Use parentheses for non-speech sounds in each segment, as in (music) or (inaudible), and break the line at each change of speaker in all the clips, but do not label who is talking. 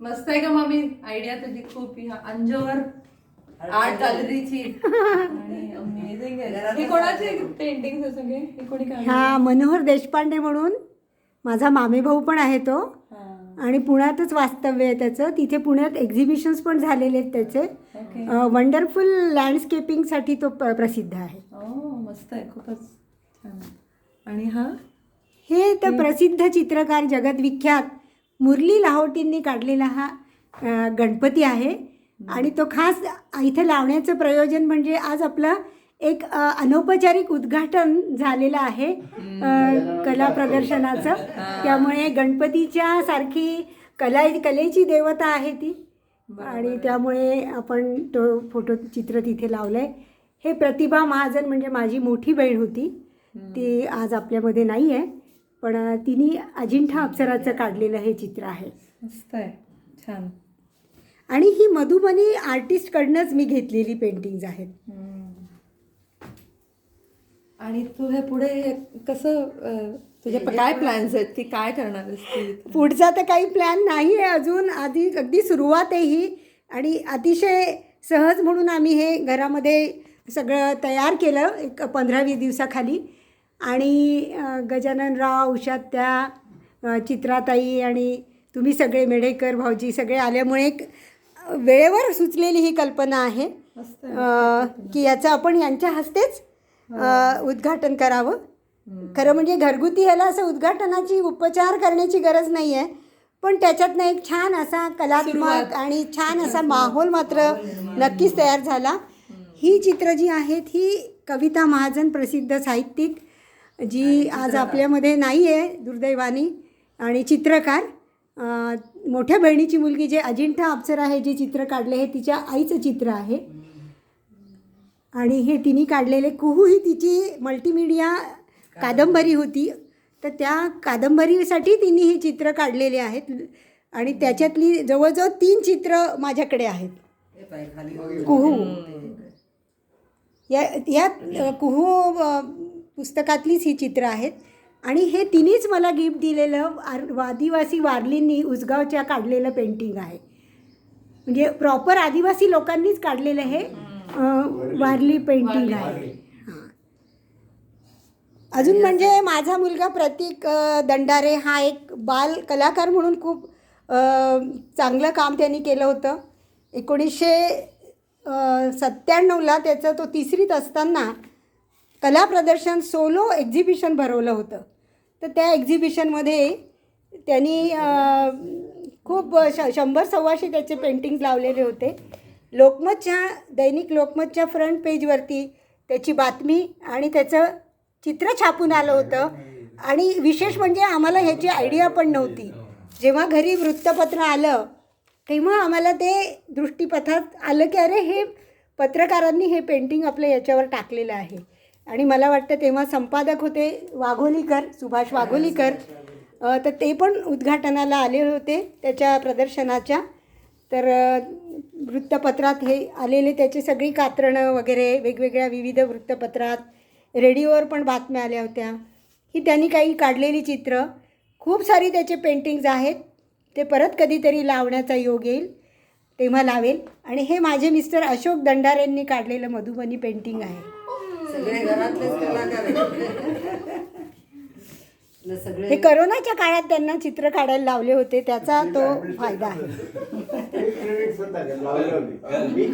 मस्त आहे का मामी आयडिया तुझी खूप. ह्या अंजवर आर्ट गॅलरीची आणि अमेझिंग आहे. हे कोणाचे पेंटिंग सगळे? हे कोणी काढले?
ह्या मनोहर देशपांडे म्हणून. माझा मामेभाऊ पण आहे तो. आणि पुण्यातच वास्तव्य आहे त्याचं. तिथे पुण्यात एक्झिबिशन्स पण झालेले आहेत त्याचे. वंडरफुल लँडस्केपिंगसाठी तो प- प्रसिद्ध आहे.
ओ मस्त आहे. खूपच छान. आणि हा?
हे तर प्रसिद्ध चित्रकार जगतविख्यात मुरली लाहोटींनी काढलेला हा गणपती आहे. आणि तो खास इथे लावण्याचं प्रयोजन म्हणजे आज आपलं एक अनौपचारिक उद्घाटन झालेलं आहे कला प्रदर्शनाचं. त्यामुळे गणपतीच्या सारखी कला कलेची देवता आहे ती. आणि त्यामुळे आपण तो फोटो चित्र तिथे लावलं आहे हे प्रतिभा महाजन म्हणजे माझी मोठी बहीण होती. ती आज आपल्यामध्ये नाही आहे पण तिने अजिंठा अप्सराचं काढलेलं हे चित्र आहे.
मस्त आहे. छान.
आणि ही मधुबनी आर्टिस्टकडनंच मी घेतलेली पेंटिंग्ज आहेत.
आणि तू हे पुढे कसं तुझे काय प्लॅन्स आहेत? की काय करणार?
पुढचा तर काही प्लॅन नाही आहे अजून. आधी अगदी सुरुवात आहे ही आणि अतिशय सहज म्हणून आम्ही हे घरामध्ये सगळं तयार केलं एक पंधरा वीस दिवसाखाली. आणि गजाननराव उषात्या चित्राताई आणि तुम्ही सगळे मेढेकर भाऊजी सगळे आल्यामुळे एक वेळेवर सुचलेली ही कल्पना आहे. की याचं आपण यांच्या हस्तेच उद्घाटन करावं. खरं म्हणजे घरगुती ह्याला असं उद्घाटनाची उपचार करण्याची गरज नाही आहे पण त्याच्यातनं एक छान असा कलात्मक आणि छान असा माहोल मात्र नक्कीच तयार झाला. ही चित्र जी आहेत ही कविता महाजन प्रसिद्ध साहित्यिक जी आज आपल्यामध्ये नाही आहे दुर्दैवानी. आणि चित्रकार मोठ्या बहिणीची मुलगी जे अजिंठा अप्सरा आहे जे चित्र काढले हे तिच्या आईचं चित्र आहे. आणि हे तिने काढलेले कुहू ही तिची मल्टीमीडिया कादंबरी. होती. तर त्या कादंबरीसाठी तिने ही चित्र काढलेली आहेत. आणि त्याच्यातली जवळजवळ तीन चित्र माझ्याकडे आहेत. कुहू. या या अ, कुहू पुस्तकातलीच ही चित्र आहेत. आणि हे तिनेच मला गिफ्ट दिलेलं आर आदिवासी वारलींनी उसगावच्या काढलेलं पेंटिंग आहे. म्हणजे प्रॉपर आदिवासी लोकांनीच काढलेलं हे वारली. पेंटिंग आहे. हां. अजून म्हणजे माझा मुलगा प्रतीक दंडारे हा एक बाल कलाकार म्हणून खूप चांगलं काम त्यांनी केलं होतं. एकोणीसशे सत्त्याण्णवला त्याचं तो तिसरीत असताना कला प्रदर्शन सोलो एक्झिबिशन भरवलं होतं. तर त्या एक्झिबिशनमध्ये त्यांनी खूप श शंभर सव्वाशे त्याचे पेंटिंग्ज लावलेले होते. लोकमतच्या दैनिक लोकमतच्या फ्रंट पेजवरती त्याची बातमी आणि त्याचं चित्र छापून आलं होतं. आणि विशेष म्हणजे आम्हाला ह्याची आयडिया पण नव्हती. जेव्हा घरी वृत्तपत्र आलं तेव्हा आम्हाला ते दृष्टीपथात आलं की अरे हे पत्रकारांनी हे पेंटिंग आपल्या याच्यावर टाकलेलं आहे. आणि मला वाटतं तेव्हा संपादक होते वाघोलीकर सुभाष वाघोलीकर. तर ते पण उद्घाटनाला आले होते त्याच्या प्रदर्शनाच्या. तर वृत्तपत्रात हे आलेले त्याची सगळी कात्रणं वगैरे वेगवेगळ्या विविध वृत्तपत्रात रेडिओवर पण बातम्या आल्या होत्या. ही त्यांनी काही काढलेली चित्र. खूप सारी त्याचे पेंटिंग्ज आहेत. ते परत कधीतरी लावण्याचा योग येईल तेव्हा लावेल. आणि हे माझे मिस्टर अशोक दंडारेंनी काढलेलं मधुबनी पेंटिंग आहे.
सगळे घरातलेच कलाकार आहेत. आपलं सगळे
हे करोनाच्या काळात त्यांना चित्र काढायला लावले होते त्याचा तो फायदा आहे.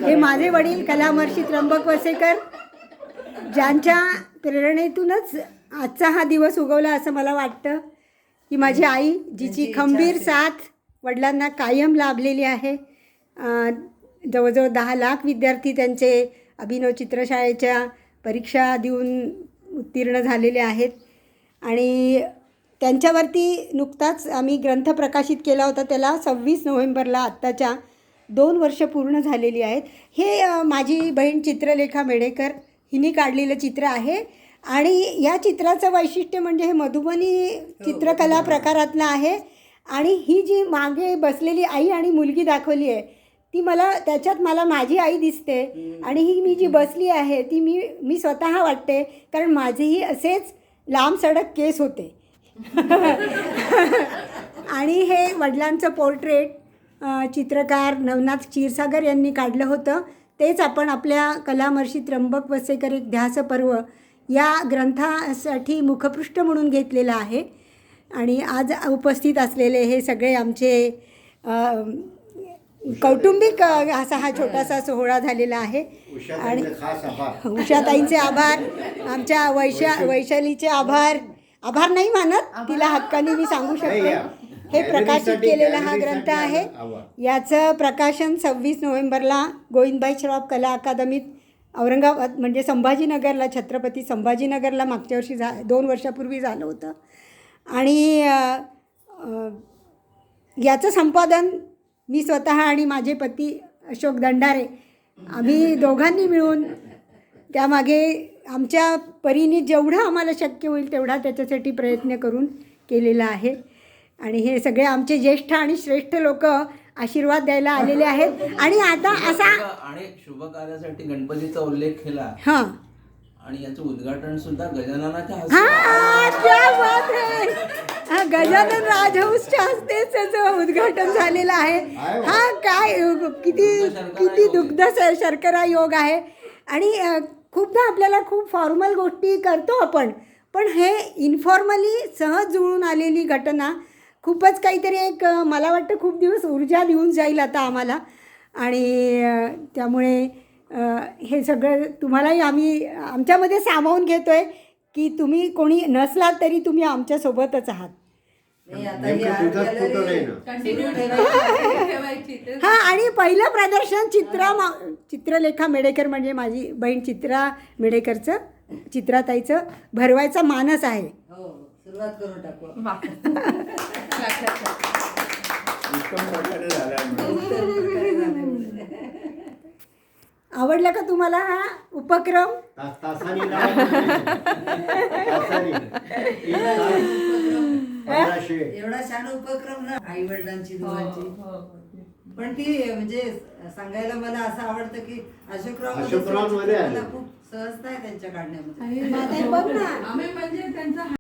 हे. माझे वडील कलामहर्षी त्र्यंबक वसेकर ज्यांच्या प्रेरणेतूनच आजचा हा दिवस उगवला असं मला वाटतं की माझी आई जिची खंबीर साथ वडिलांना कायम लाभलेली आहे. अं, जवळजवळ दहा लाख विद्यार्थी त्यांचे अभिनव चित्रशाळेच्या परीक्षा देऊन उत्तीर्ण झालेले आहेत. आणि त्यांच्यावरती नुकताच आम्ही ग्रंथ प्रकाशित केला होता. त्याला सव्वीस नोव्हेंबरला आत्ताच्या दोन वर्ष पूर्ण झालेली आहेत. हे माझी बहीण चित्रलेखा मेढेकर हिने काढलेलं चित्र आहे. आणि या चित्राचं वैशिष्ट्य म्हणजे हे मधुबनी चित्रकला प्रकारातलं आहे. आणि ही जी मागे बसलेली आई आणि मुलगी दाखवली आहे ती मला त्याच्यात मला माझी आई दिसते आणि ही मी जी बसली आहे ती मी मी स्वतः वाटते कारण माझेही असेच लांब सडक केस होते. (laughs) आणि हे वडिलांचं पोर्ट्रेट चित्रकार नवनाथ क्षीरसागर यांनी काढलं होतं. तेच आपण आपल्या कलामर्षी त्र्यंबक वसेकर एक ध्यास पर्व या ग्रंथासाठी मुखपृष्ठ म्हणून घेतलेलं आहे. आणि आज उपस्थित असलेले हे सगळे आमचे कौटुंबिक असा हा छोटासा सोहळा झालेला आहे. आणि
उषाताईंचे खास आभार.
आमच्या वैशा वैशालीचे आभार. आभार नाही मानत तिला हक्काने मी सांगू शकते. हे प्रकाशित केलेला हा ग्रंथ आहे. याचं प्रकाशन सव्वीस नोव्हेंबरला गोविंदभाई श्रॉफ कला अकादमीत औरंगाबाद म्हणजे संभाजीनगरला छत्रपती संभाजीनगरला मागच्या वर्षी झा दोन वर्षापूर्वी झालं होतं. आणि याचं संपादन मी स्वतः आणि माझे पती अशोक दंडारे आम्ही दोघांनी मिळून त्यामागे आमच्या परीने जेवढं आम्हाला शक्य होईल तेवढा त्याच्यासाठी प्रयत्न करून केलेला आहे. आणि हे सगळे आमचे ज्येष्ठ आणि श्रेष्ठ लोक आशीर्वाद द्यायला आलेले आहेत. आणि आता असा
आणि शुभ कार्यासाठी गणपतीचा उल्लेख केला.
हां.
आणि याचं उद्घाटन सुद्धा गजाननाच्या हस्ते
हा क्या बात है. हा गजानन राजहंसच्या हस्तेच त्याचं उद्घाटन झालेलं आहे. हा. काय किती किती दुग्ध स- शर्करा योग आहे. आणि खूपदा आपल्याला खूप फॉर्मल गोष्टी करतो आपण. पण हे इन्फॉर्मली सहज जुळून आलेली घटना खूपच काहीतरी एक मला वाटतं खूप दिवस ऊर्जा देऊन जाईल आता आम्हाला. आणि त्यामुळे हे सगळं तुम्हालाही आम्ही आमच्यामध्ये सामावून घेतो आहे की तुम्ही कोणी नसलात तरी तुम्ही आमच्यासोबतच आहात.
ही (laughs)
हां आणि पहिलं प्रदर्शन चित्रा मा चित्रलेखा मेडेकर म्हणजे माझी बहीण चित्रा मेडेकरचं चित्राताईचं भरवायचा मानस आहे.
हो सुरुवात करून टाकू (laughs)
आवडला का तुम्हाला हा उपक्रम
तास- तासानी लावा. तासानी. एक तास, पंधराशे
एवढा छान उपक्रम ना आई वडिलांची
हो,
दोघांची
हो.
पण ती म्हणजे सांगायला मला असं आवडतं की अशोकरावमध्ये
अशोकरावमध्ये आले.
खूप सहजता आहे त्यांच्या काढण्यामध्ये
आणि
बघ ना.
आम्ही म्हणजे त्यांचा